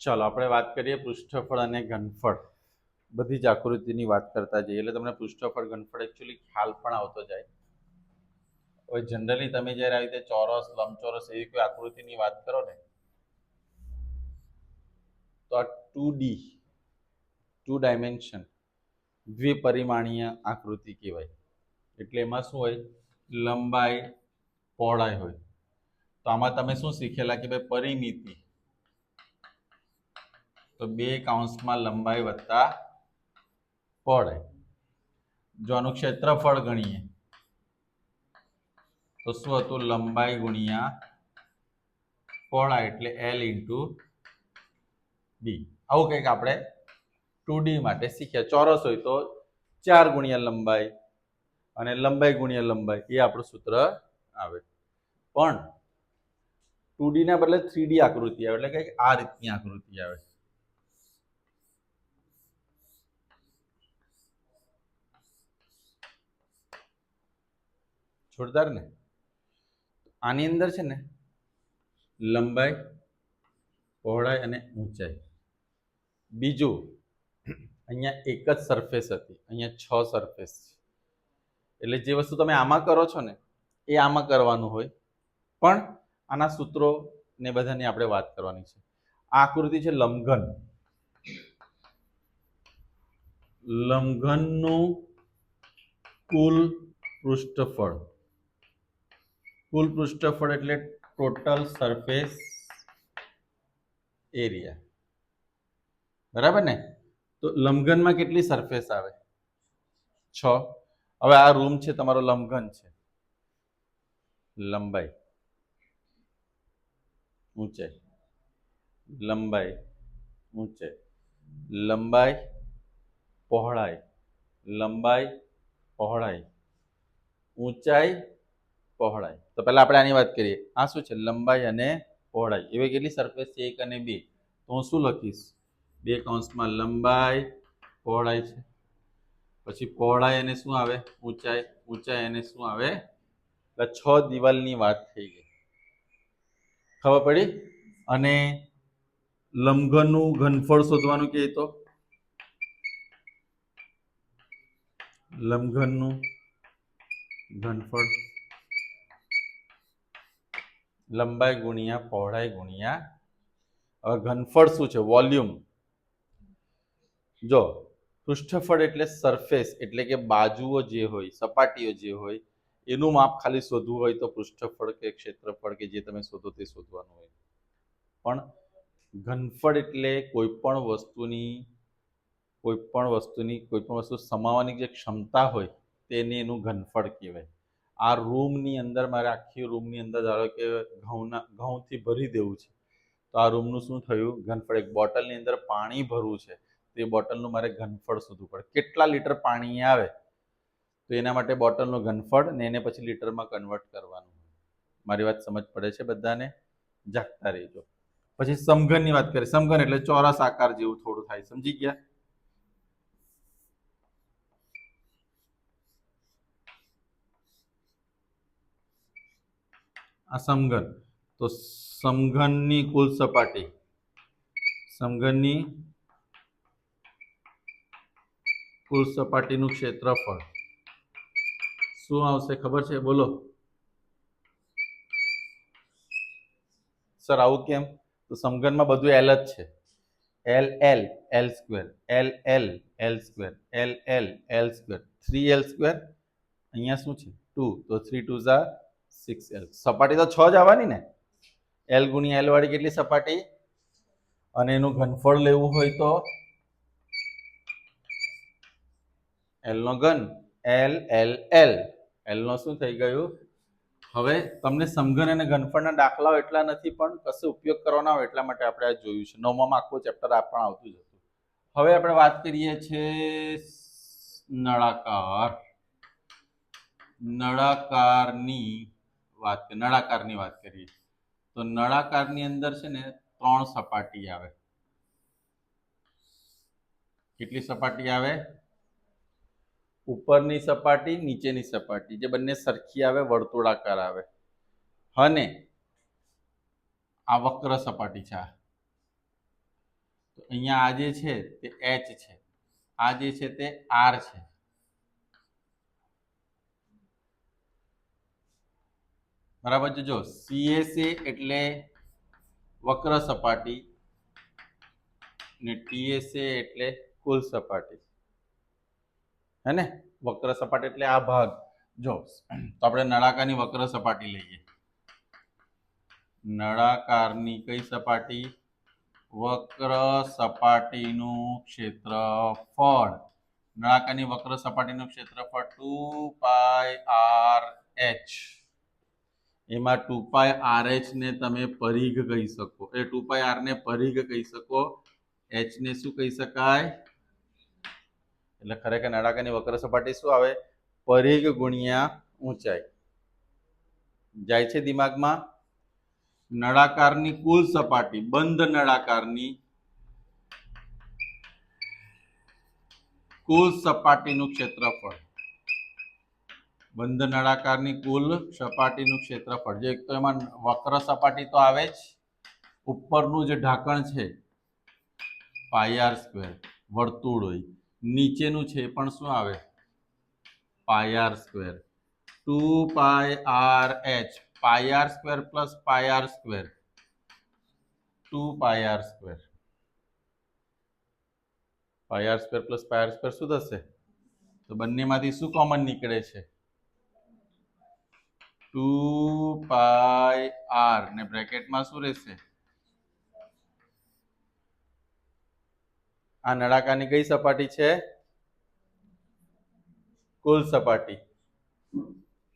ચાલો, આપણે વાત કરીએ પૃષ્ઠફળ અને ઘનફળ. બધી જ આકૃતિની વાત કરતા જઈએ, એટલે તમને પૃષ્ઠફળ, ઘનફળ એકચ્યુઅલી ખ્યાલ પણ આવતો જાય. હવે જનરલી તમે જ્યારે આવી રીતે ચોરસ, લંબચોરસ એવી કોઈ આકૃતિની વાત કરો ને, તો આ ટુ ડી, ટુ ડાયમેન્શન, દ્વિપરિમાણીય આકૃતિ કહેવાય. એટલે એમાં શું હોય? લંબાઈ, પહોળાઈ હોય. તો આમાં તમે શું શીખેલા કે ભાઈ પરિમિતિ તો બે કાઉન્સમાં લંબાઈ વત્તા પહોળાઈ જો આનું ક્ષેત્રફળ ગણીએ, તો શું હતું? લંબાઈ ગુણ્યા પહોળાઈ એટલે એલ ઇન્ટુ બી આવું કંઈક આપણે ટુ માટે શીખ્યા. ચોરસ હોય તો ચાર ગુણ્યા લંબાઈ અને લંબાઈ ગુણ્યા લંબાઈ, એ આપણું સૂત્ર આવે. પણ ટુ ડીના બદલે થ્રી આકૃતિ આવે, એટલે કંઈક આ રીતની આકૃતિ આવે. જોરદાર ને? આની અંદર છે ને લંબાઈ, પહોળાઈ અને ઊંચાઈ. બીજું, અહીંયા એક જ સરફેસ હતી. અહીંયા છ સરફેસ છે. એટલે જે વસ્તુ તમે આમાં કરો છો ને, એ આમાં કરવાનું હોય. પણ આના સૂત્રો ને બધાની આપણે વાત કરવાની છે. આ આકૃતિ છે લંબઘન લંબઘનનું કુલ પૃષ્ઠફળ. કુલ પૃષ્ઠફળ એટલે ટોટલ સરફેસ એરિયા બરાબર ને? તો લંબઘનમાં કેટલી સરફેસ આવે? છ. હવે આ રૂમ છે, તમારો લંબઘન છે. લંબાઈ. ઊંચાઈ. લંબાઈ. ઊંચાઈ. લંબાઈ, પહોળાઈ. લંબાઈ, પહોળાઈ. ઊંચાઈ પહોળાઈ. તો પહેલા આપણે આની વાત કરીએ. આ શું છે? લંબાઈ અને પહોળાઈ. એવી કેટલી સરફેસ છે? એક અને બે. તો હું શું લખીશ? બે કૌંસમાં લંબાઈ, પહોળાઈ છે. પછી પહોળાઈ અને શું આવે? ઊંચાઈ. ઊંચાઈ અને શું આવે? એટલે છ દિવાલની વાત થઈ ગઈ. ખબર પડી? અને લંબઘનનું ઘનફળ શોધવાનું કહે તો? લંબઘનનું ઘનફળ. લંબાઈ ગુણ્યા, પહોળાઈ ગુણ્યા. હવે ઘનફળ શું છે? વોલ્યુમ. જો, પૃષ્ઠફળ એટલે સરફેસ, એટલે કે બાજુઓ જે હોય, સપાટીઓ જે હોય, એનું માપ ખાલી શોધવું હોય તો પૃષ્ઠફળ કે ક્ષેત્રફળ કે જે તમે શોધો તે શોધવાનું હોય. પણ ઘનફળ એટલે કોઈ પણ વસ્તુની, કોઈ પણ વસ્તુની, કોઈ પણ વસ્તુ સમાવવાની જે ક્ષમતા હોય, તેને એનું ઘનફળ કહેવાય. આ રૂમની અંદર, મારે આખી રૂમની અંદર ધારો કે ઘઉંના, ઘઉંથી ભરી દેવું છે. તો આ રૂમનું શું થયું? ઘનફળ એક બોટલની અંદર પાણી ભરવું છે. તો એ બોટલનું મારે ઘનફળ શોધવું પડે. કેટલા લીટર પાણી આવે? તો એના માટે બોટલનું ઘનફળ ને એને પછી લીટરમાં કન્વર્ટ કરવાનું. મારી વાત સમજ પડે છે બધાને? જાગતા રહેજો. પછી સમઘનની વાત કરીએ. સમઘન એટલે ચોરસ આકાર જેવું થોડું થાય. સમજી ગયા? આ સમઘન તો સમઘનની કુલ સપાટી, સમઘનની કુલ સપાટીનું ક્ષેત્રફળ શું આવશે ખબર છે? બોલો. સર, આવું કેમ? તો સમઘનમાં બધું એલ જ છે. L L L square L L L square L L L square three L square અહીંયા શું છે? ટુ તો થ્રી ટુ ઝા સિક્સ એલ સપાટી તો છ જ આવવાની ને? એલ ગુણ્યા એલ વાળી કેટલી સપાટી? અને એનું ઘનફળ લેવું હોય તો? એલ નો ઘન એલ એલ એલ એલ નો શું થઈ ગયું? હવે તમને સમઘન અને ઘનફળના દાખલાઓ એટલા નથી, પણ કશે ઉપયોગ કરવાના હોય એટલા માટે આપણે આ જોયું છે. નવમાં આખું ચેપ્ટર આ પણ આવતું જ હતું. હવે આપણે વાત કરીએ છીએ નળાકાર. નળાકારની વાત નળાકારની વાત કરીએ. તો નળાકારની અંદર છે ને ત્રણ સપાટી આવે. કેટલી સપાટી આવે? ઉપરની સપાટી, નીચેની સપાટી. જે બંને સરખી આવે, વર્તુળાકાર આવે. અને આ વક્ર સપાટી છે આ. અહીંયા આ જે છે તે એચ છે. આ જે છે તે આર છે. બરાબર છે. જો સીએસએ એટલે વક્ર સપાટી ને ટીએસએ એટલે કુલ સપાટી. હે ને? વક્ર સપાટી એટલે આ ભાગ. જો, તો આપણે નળાકારની વક્ર સપાટી લઈએ. નળાકારની કઈ સપાટી? વક્ર સપાટીનું ક્ષેત્રફળ. નળાકારની વક્ર સપાટીનું ક્ષેત્રફળ ટુ પાય આર એચ. એમાં ટુ પાય આર ને તમે પરિઘ કહી શકો. એ ટુ પાય આર ને પરિઘ કહી શકો. એચ ને શું કહી શકાય? એટલે ખરેખર નળાકારની વક્ર સપાટી શું આવે? પરિઘ ગુણ્યા ઊંચાઈ. જાય છે દિમાગમાં? નળાકારની કુલ સપાટી, બંધ નળાકારની કુલ સપાટીનું ક્ષેત્રફળ. બંધ નળાકારની કુલ સપાટીનું ક્ષેત્રફળ. જે એક તો એમાં વક્ર સપાટી તો આવે જ. ઉપરનું જે ઢાંકણ છે પાયાર સ્ક્વેર વર્તુળ હોય. નીચેનું છે એ પણ શું આવે? Pi r square two pi r h pi r square plus pi r square two pi r square pi r square plus pi r square શું થશે? તો બંનેમાંથી શું કોમન નીકળે છે? ટુ પાય આર ને બ્રેકેટમાં શું રહેશે? આ નળાકારની કઈ સપાટી છે? કુલ સપાટી.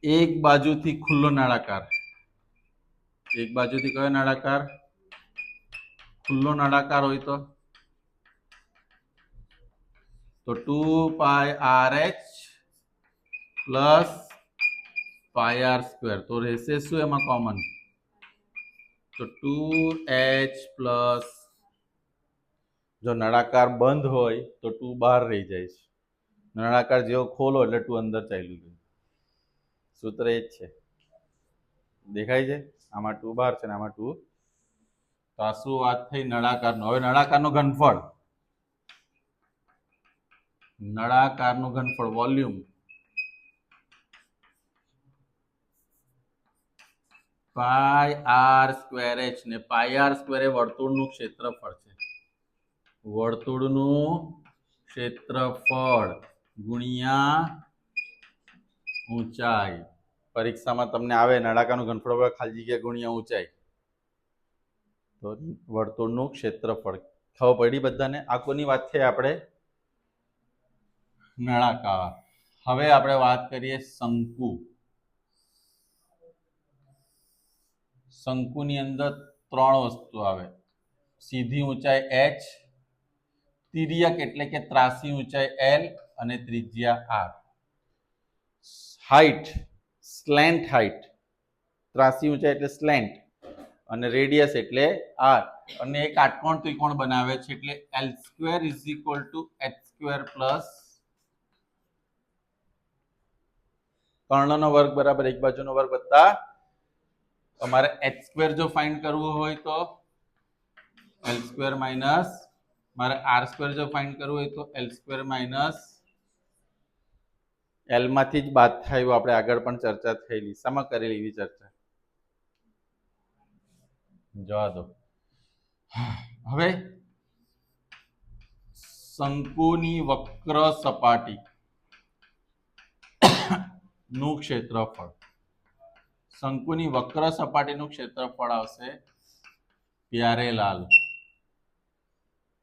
એક બાજુથી ખુલ્લો નળાકાર. એક બાજુથી કયો નળાકાર? ખુલ્લો નળાકાર હોય તો? Two pi r h plus pi r square તો રહેશે શું એમાં કોમન તો ટુ એચ પ્લસ જો નળાકાર બંધ હોય, તો ટુ બહાર રહી જાય છે. નળાકાર જેવો ખોલો એટલે ટુ અંદર ચાલ્યું ગયું. સૂત્ર એ જ છે. દેખાય છે? આમાં ટુ બહાર છે ને આમાં ટુ તો આ શું વાત થઈ? નળાકારનો. હવે નળાકારનું ઘનફળ. નળાકારનું ઘનફળ volume pi r square h ને પાય આર સ્ક્વેર એ વર્તુળનું ક્ષેત્રફળ છે. વર્તુળનું ક્ષેત્રફળ ગુણ્યા ઊંચાઈ. પરીક્ષામાં તમને આવે, નળાકારનું ઘનફળ ખાલી જગ્યા ગુણ્યા ઊંચાઈ. તો વર્તુળનું ક્ષેત્રફળ. ખબર પડી બધાને? આ કોની વાત થઈ આપણે? નળાકાર. હવે આપણે વાત કરીએ શંકુ. શંકુની અંદર ત્રણ વસ્તુ આવે. સીધી ઊંચાઈ એચ તિર્યક એટલે કે ત્રાસી ઊંચાઈ એલ અને ત્રિજ્યા આર હાઈટ સ્લેન્ટ હાઈટ ત્રાસી ઊંચાઈ એટલે સ્લેન્ટ અને રેડિયસ એટલે આર અને એક આટકોણ ત્રિકોણ બનાવે છે એટલે L square is equal to h square plus કર્ણનો વર્ગ બરાબર એક બાજુનો વર્ગ વત્તા તમારે એચ સ્ક્વેર જો ફાઇન્ડ કરવું હોય તો એલ સ્ક્વેર માઇનસ, મારે આર સ્ક્વેર જો ફાઇન્ડ કરવું હોય તો એલ સ્ક્વેર માઇનસ. એલમાંથી જ બાદ થાય આપણે આગળ પણ ચર્ચા થયેલી. શામાં કરેલી એવી ચર્ચા. જવા દો. હવે શંકુની વક્ર સપાટી નું ક્ષેત્રફળ. શંકુની વક્ર સપાટીનું ક્ષેત્રફળ આવશે પ્યારે લાલ.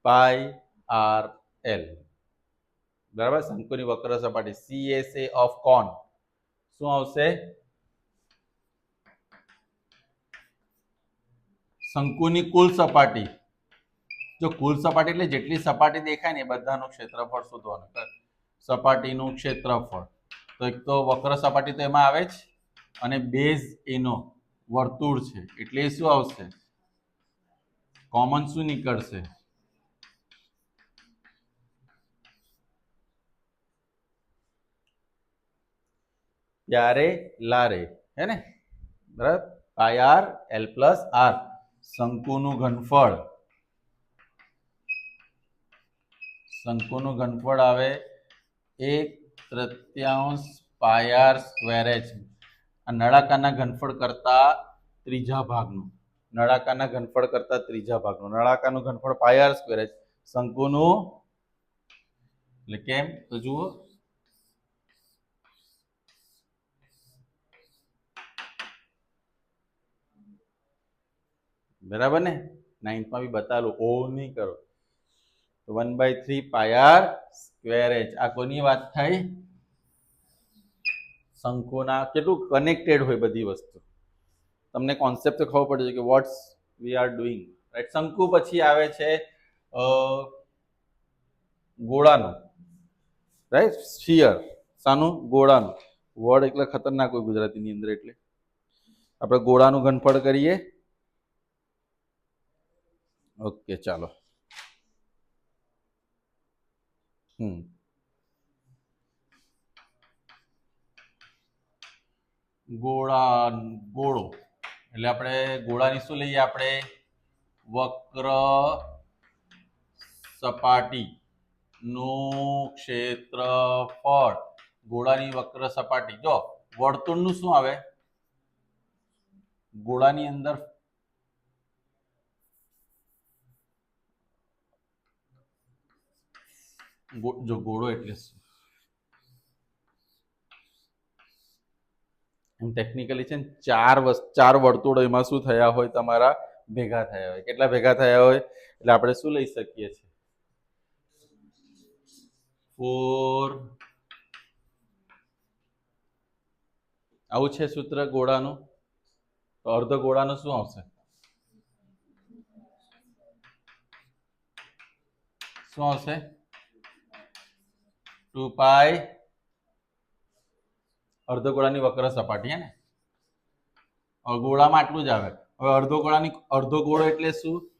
Pi R L. બરાબર? શંકુની વક્ર સપાટી સીએસએ ઓફ કોન. શું આવશે? શંકુની કુલ સપાટી. જો કુલ સપાટી એટલે જેટલી સપાટી દેખાય ને એ બધાનું ક્ષેત્રફળ શોધવાનું. સપાટીનું ક્ષેત્રફળ. તો એક તો વક્ર સપાટી તો એમાં આવે જ. અને બેઝ એનો વર્તુળ છે. એટલે શું આવશે? કોમન શું નીકળશે? પ્યારે લારે હે ને? બરાબર? Pi r L plus r શંકુનું ઘનફળ. શંકુનું ઘનફળ આવે એક તૃતીયાંશ પાયાર સ્ક્વેર એચ આ નળાકારના ઘનફળ કરતા ત્રીજા ભાગનું. નળાકારના ઘનફળ કરતા ત્રીજા ભાગનું. નળાકારનું ઘનફળ પાયર સ્ક્વેર શંકુનું એટલે કેમ? તો જુઓ. બરાબર ને? નાઇન્થમાં બી બતાવેલું ઓ નહીં કરો. તો one by three pi r square h આ કોની વાત થઈ? શંકુના કેટલું કનેક્ટેડ હોય બધી વસ્તુ. તમને કોન્સેપ્ટ તો ખબર પડે છે કે what's we are doing right શંકુ પછી આવે છે ગોળાનું. રાઈટ સ્ફિયર શાનું? ગોળાનું. વર્ડ એટલે ખતરનાક હોય ગુજરાતીની અંદર એટલે. આપણે ગોળાનું ઘનફળ કરીએ. ઓકે ચાલો. હમ. ગોળા, ગોળો. એટલે આપણે ગોળાની શું લઈએ આપણે? વક્ર સપાટી નું ક્ષેત્રફળ. ગોળાની વક્ર સપાટી. જો, વર્તુળનું શું આવે? ગોળાની અંદર જો, ગોળો એટલે શું? એમ ટેકનિકલી છે ને ચાર ચાર વર્તુળો એમાં શું થયા હોય તમારા? ભેગા થયા હોય. કેટલા ભેગા થયા હોય? એટલે આપણે શું લઈ શકીએ છીએ? ફોર આવું છે સૂત્ર ગોળાનું? તો અર્ધ ગોળાનું શું આવશે? શું આવશે? ટુ પાઈ અર્ધગોળાની વક્ર સપાટી, હે ને? ગોળામાં આટલું જ આવે. હવે અર્ધો ગોળાની અર્ધો ગોળો એટલે શું?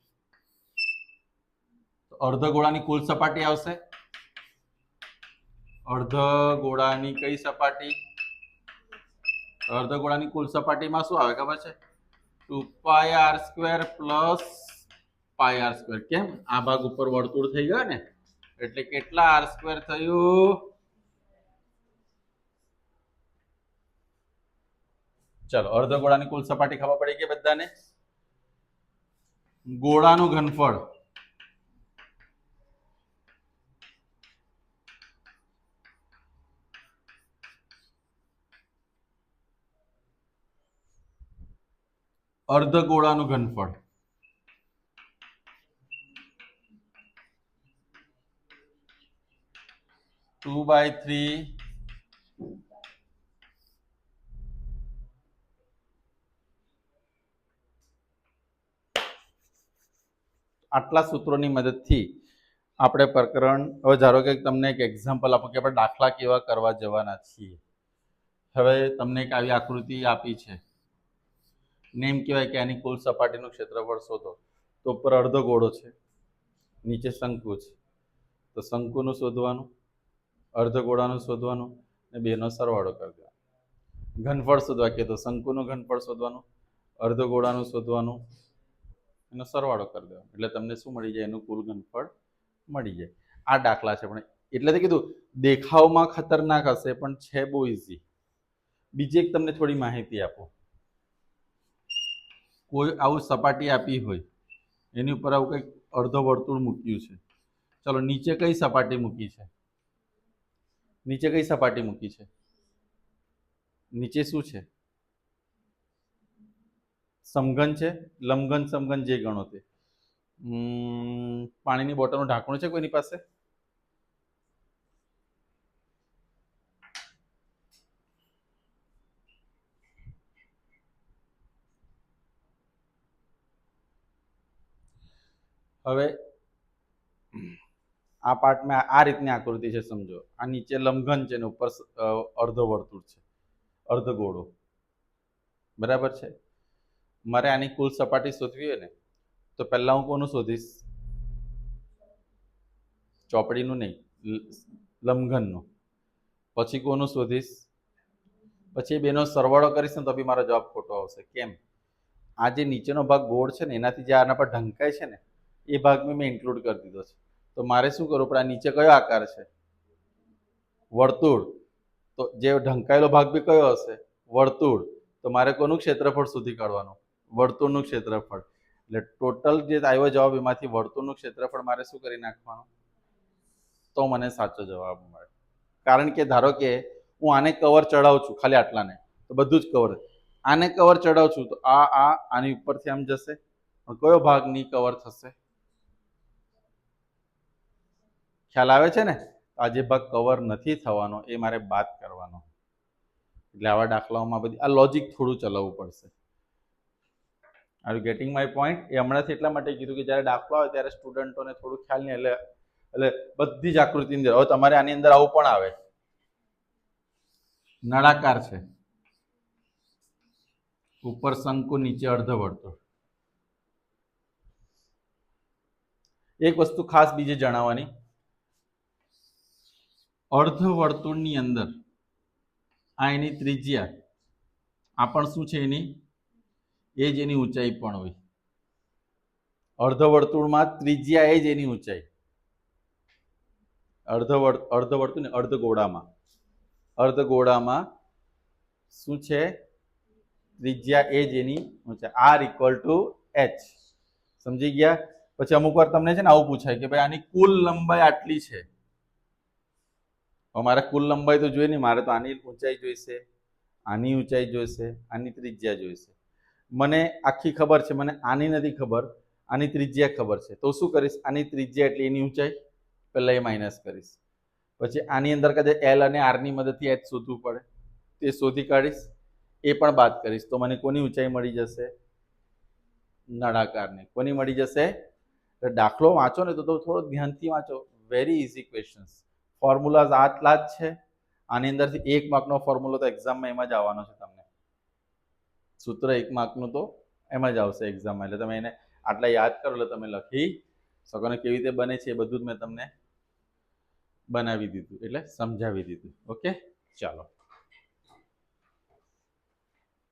અર્ધ ગોળાની કુલ સપાટી આવશે. અર્ધ ગોળાની કઈ સપાટી? અર્ધ ગોળાની કુલ સપાટીમાં શું આવે ખબર છે? Two pi r square plus pi r square. કેમ? આ ભાગ ઉપર વર્તુળ થઈ ગયો ને? એટલે કેટલા આર સ્ક્વેર થયું? ચલો અર્ધ ગોળાની કુલ સપાટી ખબર પડી ગઈ બધાને? ગોળાનું ઘનફળ. અર્ધ ગોળાનું ઘનફળ. ટુ બાય થ્રી આટલા સૂત્રોની મદદથી આપણે પ્રકરણ, હવે ધારો કે તમને એક એક્ઝામ્પલ આપો કે આપણે દાખલા કેવા કરવા જવાના છીએ. હવે તમને એક આવી આકૃતિ આપી છે. નેમ કહેવાય કે આની કુલ સપાટીનું ક્ષેત્રફળ શોધો. તો ઉપર અડધો ગોળો છે. નીચે શંકુ છે. તો શંકુનું શોધવાનું અર્ધ ગોળાનું શોધવાનું અને બેનો સરવાળો કરી ઘનફળ શોધવા કે તો શંકુનું ઘનફળ શોધવાનું અર્ધ ગોળાનું શોધવાનું એનો સરવાળો કરી દેવાનો. એટલે તમને શું મળી જાય? એનું કુલ ઘનફળ મળી જાય. આ દાખલા છે, પણ એટલે તો કીધું, દેખાવમાં ખતરનાક હશે, પણ છે બહુ ઇઝી બીજી એક તમને થોડી માહિતી આપો. કોઈ આવું સપાટી આપી હોય, એની ઉપર આવું કંઈક અડધો વર્તુળ મૂક્યું છે. ચલો, નીચે કઈ સપાટી મૂકી છે? નીચે કઈ સપાટી મૂકી છે? નીચે શું છે? સમઘન છે લંબઘન સમઘન જે ગણો તે. પાણીની બોટલનું ઢાંકણું છે કોઈની પાસે? હવે, આ પાર્ટમાં આ રીતની આકૃતિ છે સમજો. આ નીચે લંબઘન છે ને ઉપર અર્ધ વર્તુળ છે. અર્ધ ગોળો બરાબર છે? મારે આની કુલ સપાટી શોધવી હોય ને, તો પહેલાં હું કોનું શોધીશ? ચોપડીનું નહીં લંઘનનું પછી કોનું શોધીશ? પછી બેનો સરવાળો કરીશ ને તો બી મારો જવાબ ખોટો આવશે. કેમ? આ જે નીચેનો ભાગ ગોળ છે ને, એનાથી જે આના પર ઢંકાય છે ને, એ ભાગ મેં ઇન્ક્લુડ કરી દીધો છે. તો મારે શું કરવું પડે? આ નીચે કયો આકાર છે? વર્તુળ. તો જે ઢંકાયેલો ભાગ બી કયો હશે? વર્તુળ. તો મારે કોનું ક્ષેત્રફળ શોધી કાઢવાનું? વર્તુળનું ક્ષેત્રફળ. એટલે ટોટલ જે આવ્યો જવાબ એમાંથી વર્તુળનું ક્ષેત્રફળ મારે શું કરી નાખવાનું? તો મને સાચો જવાબ મળે. કારણ કે ધારો કે હું આને કવર ચડાવું છું, ખાલી આટલાને, તો બધું જ કવર આને કવર ચડાવું છું, તો આ આ, આની ઉપરથી આમ જશે. પણ કયો ભાગની કવર થશે? ખ્યાલ આવે છે ને? આ જે ભાગ કવર નથી થવાનો, એ મારે બાદ કરવાનો. એટલે આવા દાખલાઓમાં બધી, આ લોજિક થોડું ચલાવવું પડશે. Are you getting my point એ હમણાંથી એટલા માટે કીધું કે જ્યારે દાખલો આવે ત્યારે સ્ટુડન્ટોને થોડું ખ્યાલ નહીં, એટલે એટલે બધી જ આકૃતિની અંદર. હવે તમારે આની અંદર આવું પણ આવે. નળાકાર છે. ઉપર શંકુ, નીચે અર્ધવર્તુળ. એક વસ્તુ ખાસ બીજે જણાવવાની. અર્ધવર્તુળની અંદર, આ એની ત્રિજ્યા. આ પણ શું છે એની? એ જ એની ઊંચાઈ પણ હોય. અર્ધવર્તુળમાં ત્રિજ્યા એ જ એની ઊંચાઈ. અર્ધવર્ત, અર્ધવર્તુળ ને અર્ધગોળામાં. અર્ધગોળામાં શું છે? ત્રિજ્યા એ જ એની ઊંચાઈ. આર ઇક્વલ ટુ એચ સમજી ગયા? પછી અમુક વાર તમને છે ને આવું પૂછાય કે ભાઈ આની કુલ લંબાઈ આટલી છે? મારે કુલ લંબાઈ તો જોઈએ નહીં, મારે તો આની ઊંચાઈ જોઈશે, આની ઊંચાઈ જોઈશે, આની ત્રિજ્યા જોઈશે. મને આખી ખબર છે, મને આની નથી ખબર, આની ત્રિજ્યા ખબર છે. તો શું કરીશ? આની ત્રિજ્યા એટલે એની ઊંચાઈ? પહેલાં એ માઇનસ કરીશ. પછી આની અંદર કદાચ એલ અને આરની મદદથી એચ શોધવું પડે. તે શોધી કાઢીશ. એ પણ બાદ કરીશ. તો મને કોની ઊંચાઈ મળી જશે? નળાકારની. કોની મળી જશે? દાખલો વાંચો ને તો થોડો ધ્યાનથી વાંચો. વેરી ઇઝી ક્વેશ્ચન્સ ફોર્મ્યુલાઝ આટલા જ છે. આની અંદરથી એક માર્કનો ફોર્મ્યુલો તો એક્ઝામમાં એમાં જ આવવાનો છે. સૂત્ર એક માર્કનું તો એમાં જ આવશે એક્ઝામમાં એટલે તમે એને આટલા યાદ કરો, એટલે તમે લખી શકો. ને કેવી રીતે બને છે એ બધું જ મેં તમને બનાવી દીધું, એટલે સમજાવી દીધું. ઓકે? ચાલો.